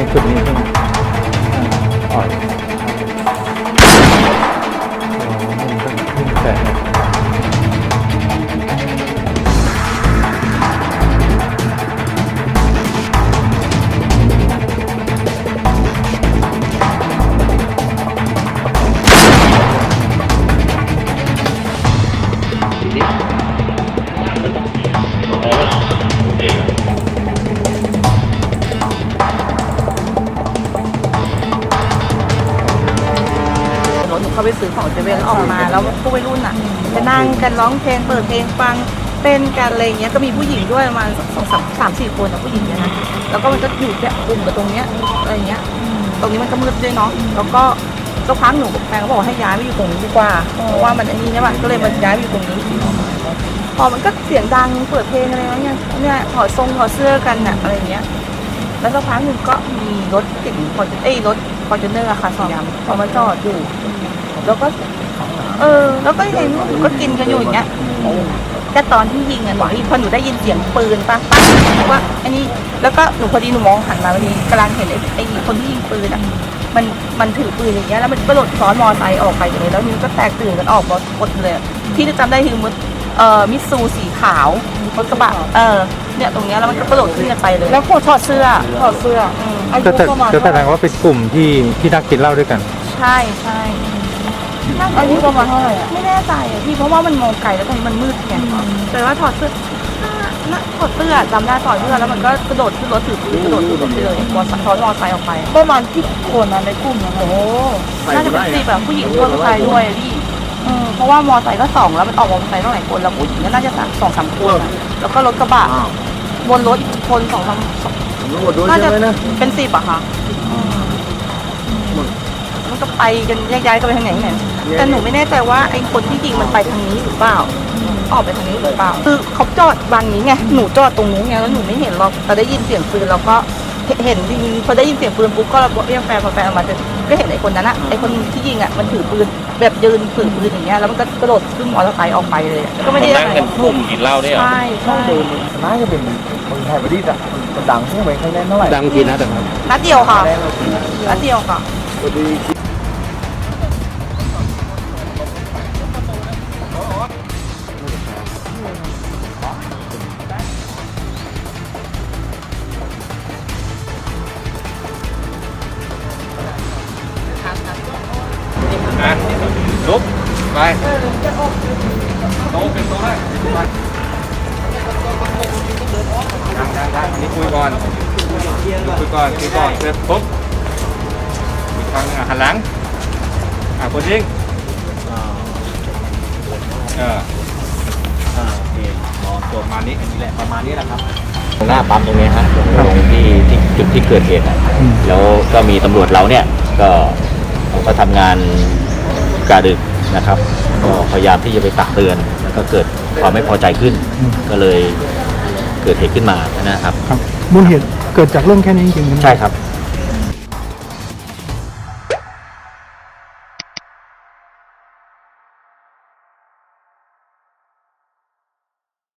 ให้ชุดนี้ขึ้นอ่อนขึ้นแต่ ซื้อของเซเว่นแล้วออกมา แล้วพวกวัยรุ่นอะจะนั่งกันร้องเพลงเปิดเพลงฟังเต้นกันอะไรอย่างเงี้ยก็มีผู้หญิงด้วยประมาณสองสามสามสี่คนนะผู้หญิงเนี่ยนะแล้วก็มันก็อยู่แค่กลุ่มกับตรงเนี้ยอะไรอย่างเงี้ย ตรงนี้มันก็มืดด้วยเนาะแล้วก็สักพักหนูกับแฟนก็บอกว่าให้ย้ายไปอยู่ตรงนี้ดีกว่าเพราะว่ามันอันนี้ใช่ป่ะก็เลยมาย้ายไปอยู่ตรงนี้พอมันก็เสียงดังเปิดเพลงอะไรเงี้ยเนี่ยถอดทรงถอดเสื้อกันน่ะอะไรอย่างเงี้ยแล้วสักพักหนึ่งก็มีรถเก๋งคอนเอ้ยรถคอนเทนเนอร์อะค่ะสีดำเขามาจอดอยู่ แล้วก็ เออ แล้วก็เห็นหนูก็กินกันอยู่อย่างเงี้ยแต่ตอนที่ยิงอะหนูได้ยินพอหนูได้ยินเสียงปืนปะปะว่า อันนี้ แล้วก็หนูพอดีหนูมองหันมาพอดีกำลังเห็นไอ้ไอ้คนที่ยิงปืนอะมันมันถือปืนอย่างเงี้ยแล้วมันก็หลดซ้อนมอไซค์ออกไปเลยแล้วมันก็แตกตื่นกันออกหมดเลยอะที่จำได้คือมันเอ่อมิตซูสีขาวรถกระบะเออเนี่ยตรงเนี้ยแล้วมันก็กระโดดขึ้นกันไปเลย แล้วคนถอดเสื้อถอดเสื้ออืมอายุก็แต่ประมาณก็แสดงว่าเป็นกลุ่มที่ที่นักกินเหล้าด้วยกัน ใช่ใช่น่าจะ อายุประมาณเท่าไหร่อะไม่แน่ใจอะพี่เพราะว่ามันมองไกลแล้วตรงนี้มันมืดไงแต่ว่าถอดเสื้อน่าถอดเสื้อจำได้ถอดเสื้อแล้วมันก็กระโดดขึ้นรถถือปืนกระโดดขึ้นรถไปเลยมอเตอร์ซ้อนมอเตอร์ไซค์ออกไปประมาณกี่คนนะในกลุ่มนั้นโอ้โหน่าจะเป็นสิบแบบผู้หญิงด้วยผู้ชายด้วยอะพี่เออเพราะว่ามอเตอร์ไซค์ก็สองแล้วมันออกมอเตอร์ไซค์ตั้งหลายคนแล้วผู้หญิงก็น่าจะสามสองสามคนอะแล้วก็รถกระบะบนรถอีกคนสองสามสองทั้งหมดด้วยน่าใช่จะไหมนะเป็นสิบอะค่ะมันก็ไปกันแยกย้ายกันไปทางไหนไหน แต่หนูไม่แน่ใจว่าไอ้คนที่ยิงมันไปทางนี้หรือเปล่า ออกไปทางนี้หรือเปล่า คือเขาจอดบางนี้ไง หนูจอดตรงนู้นไงแล้วหนูไม่เห็นหรอกแต่ได้ยินเสียงปืนแล้วก็เห็นจริงๆพอได้ยินเสียงปืนปุ๊บก็เรียกแฟนพอแฟนออกมาจะก็เห็นไอ้คนนั้นอะไอ้คนที่ยิงอะมันถือปืนแบบยืนถือปืนอย่างเงี้ยแล้วมันก็กระโดดขึ้นมอเตอร์ไซค์ออกไปเลยอะก็ไม่ได้นั่งกันกลุ่มกินเหล้าเนี่ยเหรอใช่ใช่น่าจะเป็นเมืองไทยประดิษฐ์อะมันดังใช่ไหมใครแน่นเท่าไหร่ดังทีนะแต่ครับนัดเดียวค่ะนัดเดียวค่ะ ไปโต๊ะเป็นโต๊ะได้ยังยังยังอันนี้คุยก่อนคุยก่อนคุยก่อนเสร็จปุ๊บอีกครั้งอะหันหลังอะคนยิงเอออ่าโอเครอตัวประมาณนี้อันนี้แหละประมาณนี้แหละครับตรงหน้าปั๊มตรงนี้ฮะตรงที่ที่จุดที่เกิดเหตุอะแล้วก็มีตำรวจเราเนี่ย ก็เขาทำงานกาดึก นะครับก็พยายามที่จะไปตักเตือน แล้วก็เกิดความไม่พอใจขึ้น ก็เลยเกิดเหตุขึ้นมานะครับ ครับมูลเหตุเกิดจากเรื่องแค่นี้จริงๆใช่ครับ